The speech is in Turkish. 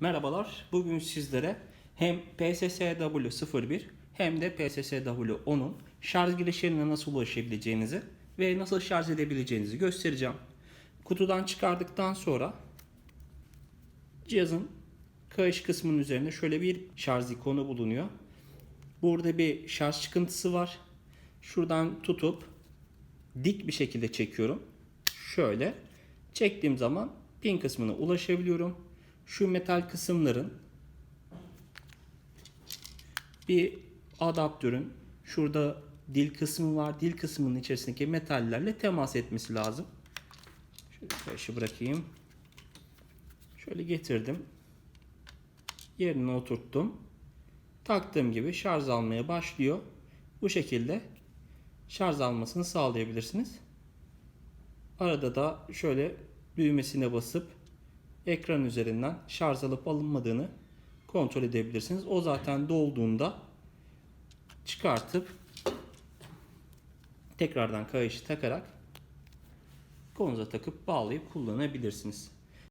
Merhabalar. Bugün sizlere hem PSSW01 hem de PSSW10'un şarj girişlerine nasıl ulaşabileceğinizi ve nasıl şarj edebileceğinizi göstereceğim. Kutudan çıkardıktan sonra cihazın kayış kısmının üzerinde şöyle bir şarj ikonu bulunuyor. Burada bir şarj çıkıntısı var. Şuradan tutup dik bir şekilde çekiyorum. Şöyle çektiğim zaman pin kısmına ulaşabiliyorum. Şu metal kısımların bir adaptörün şurada dil kısmı var. Dil kısmının içerisindeki metallerle temas etmesi lazım. Şöyle kayışı bırakayım. Şöyle getirdim. Yerine oturttum. Taktığım gibi şarj almaya başlıyor. Bu şekilde şarj almasını sağlayabilirsiniz. Arada da şöyle düğmesine basıp ekran üzerinden şarj alıp alınmadığını kontrol edebilirsiniz. O zaten dolduğunda çıkartıp tekrardan kayışı takarak kolunuza takıp bağlayıp kullanabilirsiniz.